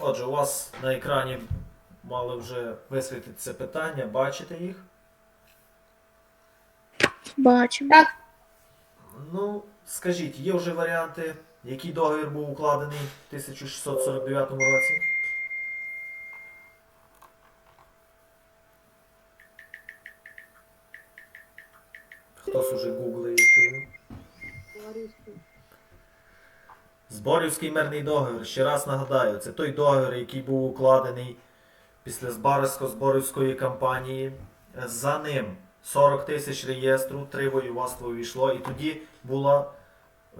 Отже, у вас на екрані мали вже висвітитися питання, бачите їх? Бачимо. Так. Ну, скажіть, є вже варіанти, який договір був укладений в 1649 році? Хтось уже гуглить, я чую. Зборівський мирний договір. Ще раз нагадаю, це той договір, який був укладений після Збаразько-Зборівської кампанії. За ним 40 тисяч реєстру, три воєводства увійшло, і тоді було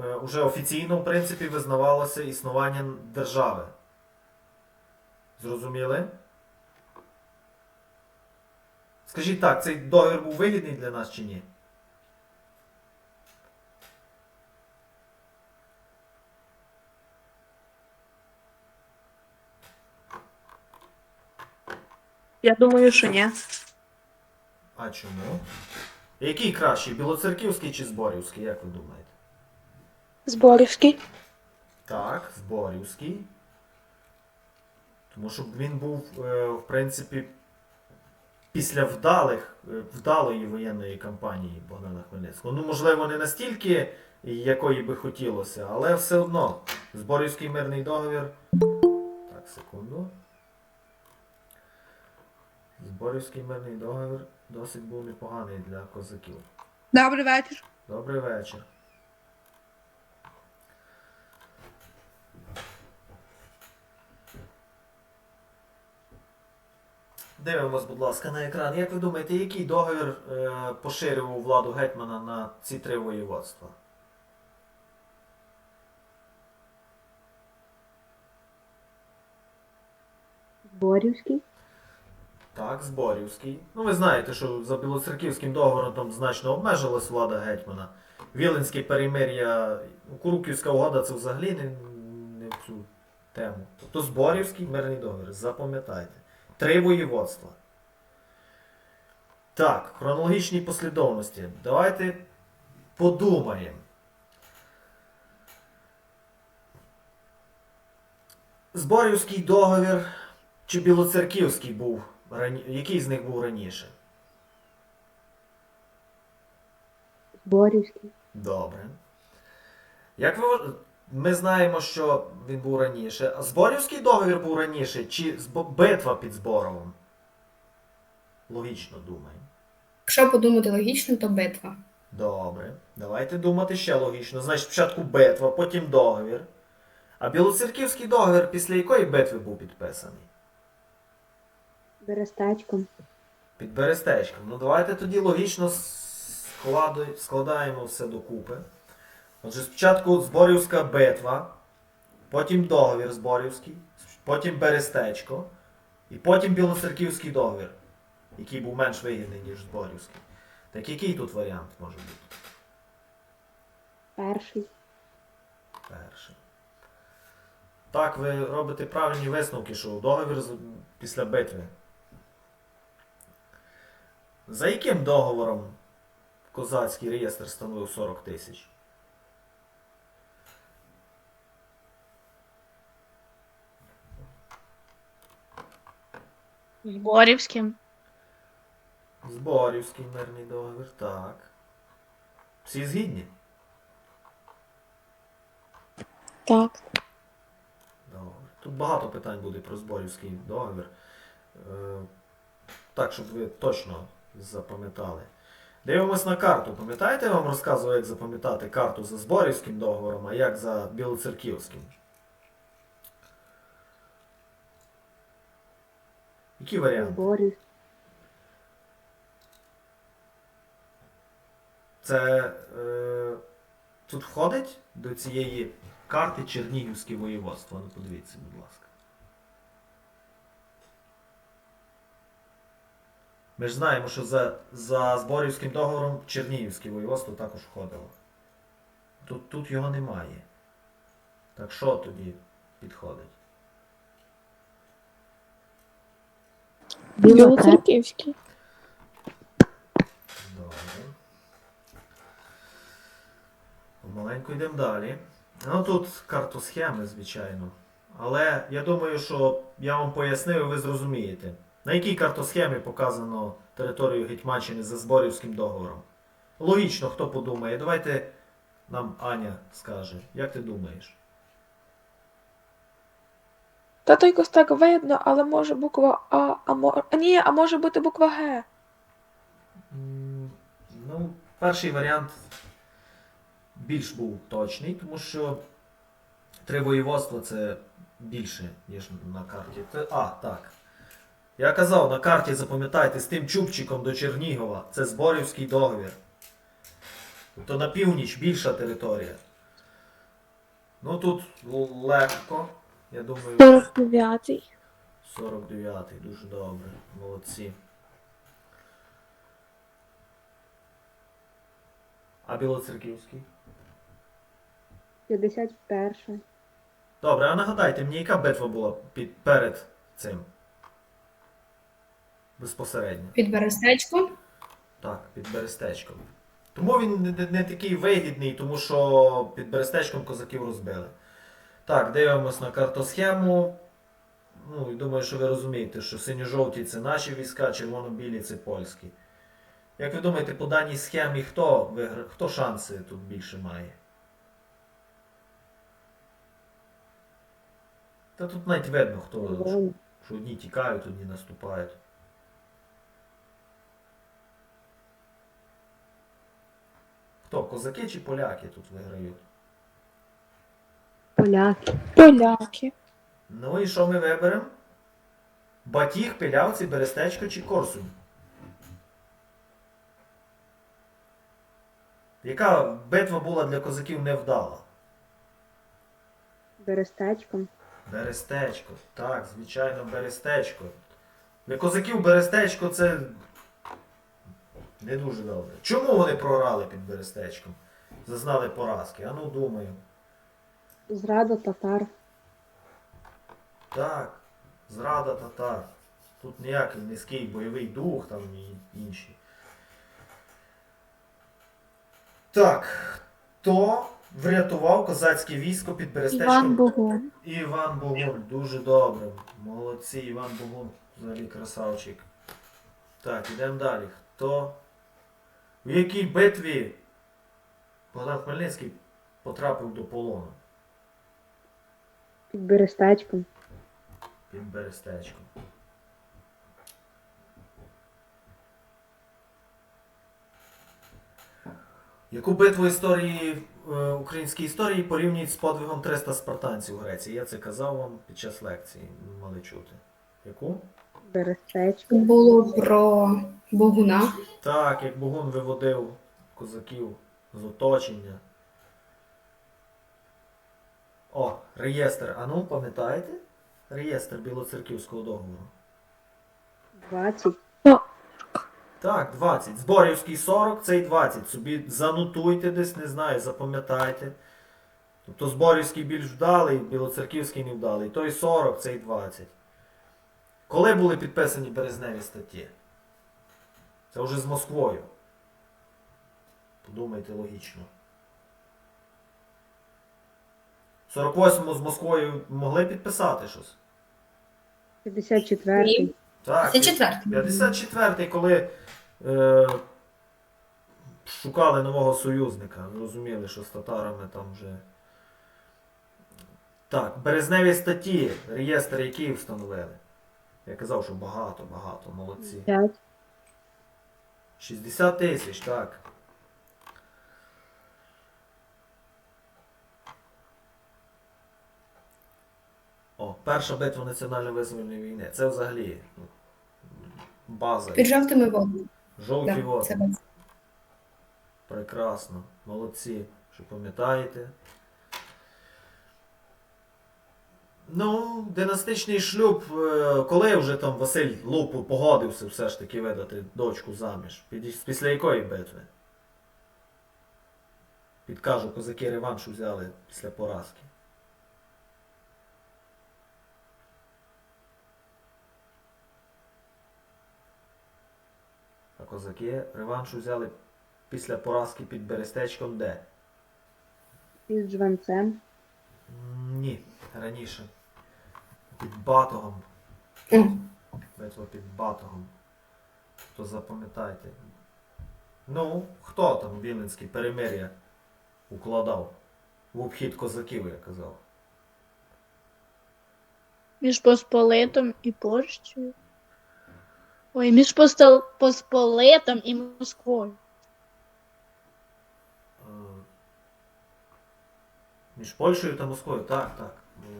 е, уже офіційно, в принципі, визнавалося існування держави. Зрозуміли? Скажіть так, цей договір був вигідний для нас чи ні? Я думаю, що ні. А чому? Який кращий? Білоцерківський чи Зборівський, як ви думаєте? Зборівський. Так, Зборівський. Тому що він був, е, в принципі, після вдалих, е, вдалої воєнної кампанії Богдана Хмельницького. Ну, можливо, не настільки, якої би хотілося, але все одно. Зборівський мирний договір. Так, секунду. Зборівський мирний договір досить був непоганий для козаків. Добрий вечір. Добрий вечір. Дивимось, будь ласка, на екран. Як ви думаєте, який договір е, поширював владу гетьмана на ці три воєводства? Борівський. Так, Зборівський. Ну, ви знаєте, що за Білоцерківським договором значно обмежилась влада гетьмана. Віленське перемир'я, Куруківська угода це взагалі не, не в цю тему. Тобто Зборівський мирний договір, запам'ятайте. Три воєводства. Так, в хронологічній послідовності. Давайте подумаємо. Зборівський договір чи Білоцерківський був рані... Який з них був раніше? Борівський. Добре. Як ви ми знаємо, що він був раніше. А Зборівський договір був раніше, чи Збо- битва під Зборовом? Логічно думаю. Якщо подумати логічно, то битва. Добре. Давайте думати ще логічно. Значить, спочатку битва, потім договір. А Білоцерківський договір після якої битви був підписаний? Берестечком. Під Берестечком. Ну давайте тоді логічно складу- складаємо все докупи. Отже, спочатку Зборівська битва, потім договір Зборівський, потім Берестечко, і потім Білоцерківський договір, який був менш вигідний, ніж Зборівський. Так який тут варіант може бути? Перший. Перший. Так, ви робите правильні висновки, що договір після битви. За яким договором козацький реєстр становив 40 тисяч? Зборівським. Зборівський мирний договір, так. Всі згідні? Так. Добре. Тут багато питань буде про зборівський договір. Е, Так, щоб ви точно запам'ятали. Дивимось на карту. Пам'ятаєте, я вам розказував, як запам'ятати карту за Зборівським договором, а як за Білоцерківським? Які варіанти? Це е, тут входить до цієї карти Чернігівське воєводство. Ну подивіться, будь ласка. Ми ж знаємо, що за, за Зборівським договором Чернігівське воєводство також входило. Тут, тут його немає. Так що тоді підходить? Білоцерківський. Добре. Помаленьку йдемо далі. Ну тут картосхеми, звичайно. але я думаю, що я вам пояснив і ви зрозумієте. На якій картосхемі показано територію Гетьманщини за Зборівським договором? Логічно, хто подумає. Давайте нам Аня скаже. Як ти думаєш? Та то якось так видно, але може буква А, а мо... А ні, а може бути буква Г. М, Ну, перший варіант більш був точний, тому що три воєводства це більше, ніж на карті. Це, а, так. Я казав, на карті запам'ятайте, з тим чубчиком до Чернігова це Зборівський договір. Тобто на північ більша територія. Ну тут легко. Я думаю, 49-й. 49-й, дуже добре. Молодці. А Білоцерківський? 51. Добре, а нагадайте мені, яка битва була під, перед цим? Безпосередньо. Під Берестечком. Так, під Берестечком. Тому він не, не, не такий вигідний, тому що під Берестечком козаків розбили. Так, дивимось на картосхему. Ну, і думаю, що ви розумієте, що синьо-жовті це наші війська, червоно-білі це польські. Як ви думаєте, по даній схемі хто, вигра... хто шанси тут більше має? Та тут навіть видно, хто, Вон. що одні тікають, одні наступають. Хто, козаки чи поляки тут виграють? Поляки. Поляки. Ну і що ми виберемо? Батіг, Пилявці, Берестечко чи Корсунь? Яка битва була для козаків невдала? Берестечком. Берестечко. Так, звичайно, Берестечко. Для козаків Берестечко це не дуже добре. Чому вони програли під Берестечком? Зазнали поразки. А ну думаю. Зрада татар. Так, зрада татар. Тут ніякий низький бойовий дух там і інші. Так, хто врятував козацьке військо під Берестечком? Іван Богун. Іван Богун, дуже добре. Молодці, Іван Богун, взагалі красавчик. Так, ідемо далі. Хто? В якій битві Богдан Хмельницький потрапив до полону Під Берестечком. під Берестечком? Яку битву історії е, української історії порівнюють з подвигом 300 спартанців у Греції? Я це казав вам під час лекції, мали чути. Яку? Берестечком. Було про Богуна. Так, як Богун виводив козаків з оточення. О, реєстр. А ну, пам'ятаєте? Реєстр Білоцерківського договору. 20. Так, 20. Зборівський 40, цей 20. Собі занотуйте десь, не знаю, запам'ятайте. Тобто Зборівський більш вдалий, Білоцерківський не вдалий. Той 40, цей 20. Коли були підписані березневі статті? Це вже з Москвою. Подумайте логічно. 48-му з Москвою могли підписати щось? 54. Ні. Так. Це четвертий. 54-й, коли е, шукали нового союзника. Розуміли, що з татарами там вже. Так, березневі статті, реєстр який встановили. Я казав, що багато, багато, молодці. 5. 60 тисяч, так. О, перша битва національно-визвольної війни. Це взагалі ну, база. Під жовтими водами. Жовті Да, води. Прекрасно. Молодці, що пам'ятаєте. Ну, династичний шлюб, е, коли вже там Василь Лупу погодився все ж таки видати дочку заміж? Після якої битви? Підкажу, козаки реванш взяли після поразки. А козаки реванш взяли після поразки під Берестечком де? Під Жванцем. Ні, раніше. Під Батогом. Битва під Батогом. То запам'ятайте. Ну, хто там Віленський перемир'я укладав? В обхід козаків, я казав. Між Посполитом і Польщею. Ой, між Постол- Посполитом і Москвою. Е, Між Польщею та Москвою, так, так. Ну,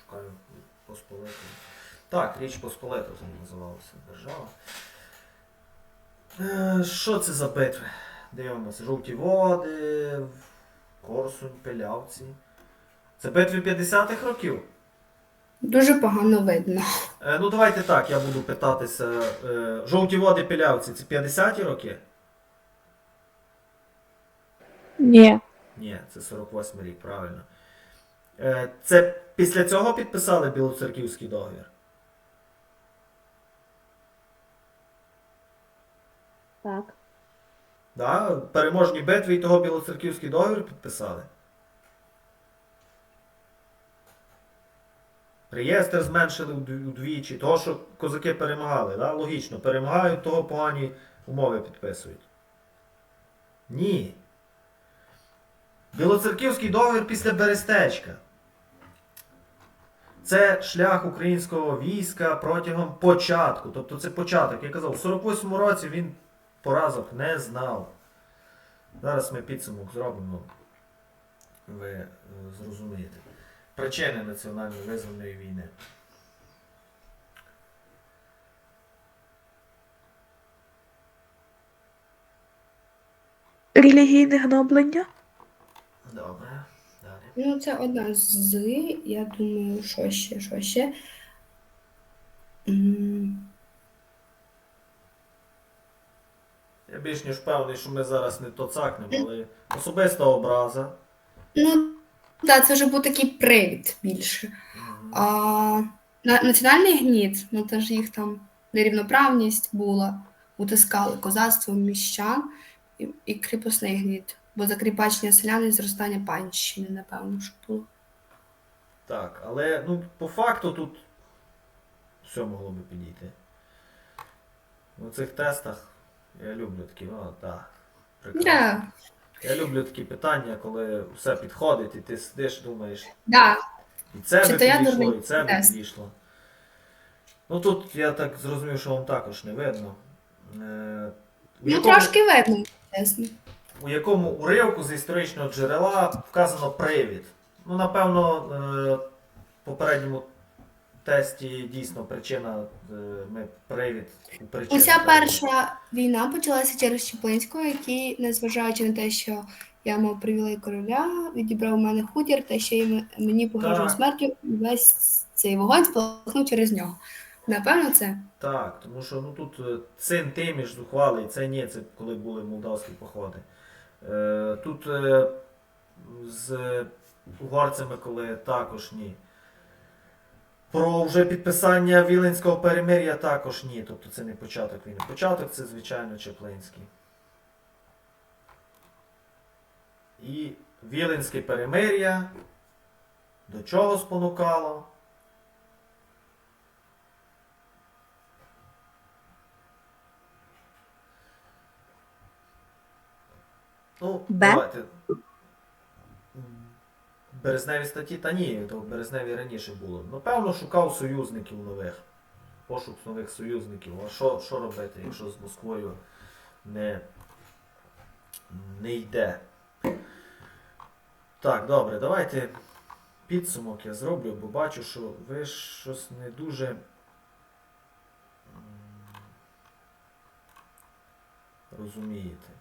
шукаю Посполиту. Так, Річ Посполита це називалася держава. Е, Що це за битви? Дивимося. Жовті води, Корсунь, Пилявці. Це битви 50-х років. дуже погано видно. Е, Ну давайте так, я буду питатися. Е, Жовті води Пилявці це 50-ті роки? Ні. Ні, це 48 рік, правильно. Е, Це після цього підписали Білоцерківський договір? Так. Да? Переможні битви і того Білоцерківський договір підписали? Реєстр зменшили удвічі, того, що козаки перемагали, да? логічно, перемагають, того погані умови підписують. Ні. Білоцерківський договір після Берестечка. Це шлях українського війська протягом початку. Тобто це початок. Я казав, в 48-му році він поразок не знав. Зараз ми підсумок зробимо. Ви е, зрозумієте. Причини національно визвольної війни. Релігійне гноблення. Ну, це одна з. Я думаю, що ще, що ще. Я більш ніж впевнений, що ми зараз не то цакнемо, але особиста образа. Ну, так, це вже був такий привід більше. А, на, національний гніт, ну теж їх там нерівноправність була, утискали козацтво міщан і, і кріпосний гніт. Бо закріпачення селян і зростання панщини, напевно, що було. Так, але ну, по факту тут все могло би підійти. У цих тестах я люблю такі, о, так. Прекрасно. Да, Я люблю такі питання, коли все підходить, і ти сидиш, думаєш, да. і це Чи би підійшло, і це би підійшло. Ну тут я так зрозумів, що вам також не видно. Е, Ну, якому- трошки видно, чесно. У якому уривку з історичного джерела вказано привід. Ну, напевно, е, в попередньому тесті дійсно причина, е, ми привід у причину. Уся перша війна почалася через Чеплинського, який, незважаючи на те, що я мав привілей короля, відібрав у мене хутір, та ще й мені погрожував смертю, весь цей вогонь спалахнув через нього. Напевно, це. Так, тому що ну, тут е, син Тиміш зухвалий, це ні, це коли були молдавські походи. Е, тут е, з угорцями, коли також ні. Про вже підписання Віленського перемир'я також ні. Тобто це не початок війни. Початок це, звичайно, Чеплинський. І Віленське перемир'я до чого спонукало? Ну, Б? давайте. Березневі статті, та ні, то в березневі раніше було. Напевно, шукав союзників нових. Пошук нових союзників. А що, що робити, якщо з Москвою не, не йде? Так, добре, давайте підсумок я зроблю, бо бачу, що ви щось не дуже. Розумієте.